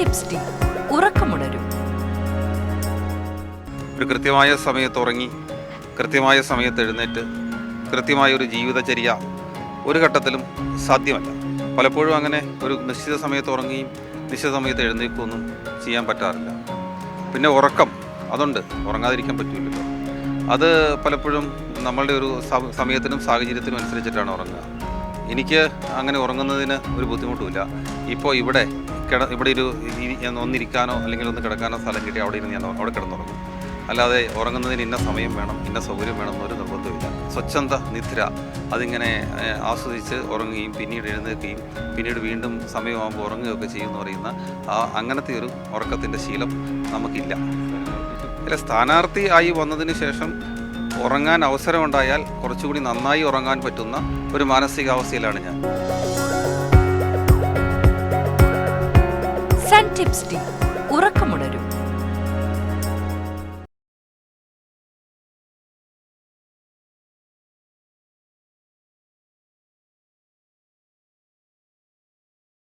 Tips ഉറക്കമുണരും. ഒരു കൃത്യമായ സമയത്ത് ഉറങ്ങി കൃത്യമായ സമയത്ത് എഴുന്നേറ്റ് കൃത്യമായ ഒരു ജീവിതചര്യ ഒരു ഘട്ടത്തിലും സാധ്യമല്ല. പലപ്പോഴും അങ്ങനെ ഒരു നിശ്ചിത സമയത്ത് ഉറങ്ങുകയും നിശ്ചിത സമയത്ത് എഴുന്നേൽക്കുകയൊന്നും ചെയ്യാൻ പറ്റാറില്ല. പിന്നെ ഉറക്കം അതുണ്ട്. ഉറങ്ങാതിരിക്കാൻ പറ്റില്ലല്ലോ അത് പലപ്പോഴും നമ്മളുടെ ഒരു സമയത്തിനും സാഹചര്യത്തിനും അനുസരിച്ചിട്ടാണ് ഉറങ്ങുക. എനിക്ക് അങ്ങനെ ഉറങ്ങുന്നതിന് ഒരു ബുദ്ധിമുട്ടുമില്ല. ഇപ്പോൾ ഇവിടെ കിട ഇവിടെ ഒരു ഒന്നിരിക്കാനോ അല്ലെങ്കിൽ ഒന്ന് കിടക്കാനോ സ്ഥലം കിട്ടി അവിടെ ഇരുന്ന് ഞാൻ അവിടെ കിടന്നുറങ്ങും. അല്ലാതെ ഉറങ്ങുന്നതിന് ഇന്ന സമയം വേണം ഇന്ന സൗകര്യം വേണം എന്നൊരു നിർബന്ധമില്ല സ്വച്ഛന്ത നിദ്ര അതിങ്ങനെ ആസ്വദിച്ച് ഉറങ്ങുകയും പിന്നീട് എഴുന്നേൽക്കുകയും പിന്നീട് വീണ്ടും സമയമാകുമ്പോൾ ഉറങ്ങുകയൊക്കെ ചെയ്യുമെന്ന് പറയുന്ന ആ അങ്ങനത്തെ ഒരു ഉറക്കത്തിന്റെ ശീലം നമുക്കില്ല. അല്ല സ്ഥാനാർത്ഥി ആയി വന്നതിന് ശേഷം ഉറങ്ങാൻ അവസരമുണ്ടായാൽ കുറച്ചുകൂടി നന്നായി ഉറങ്ങാൻ പറ്റുന്ന ഒരു മാനസികാവസ്ഥയിലാണ് ഞാൻ. ടിപ്സ് ഉറക്കമുണരും.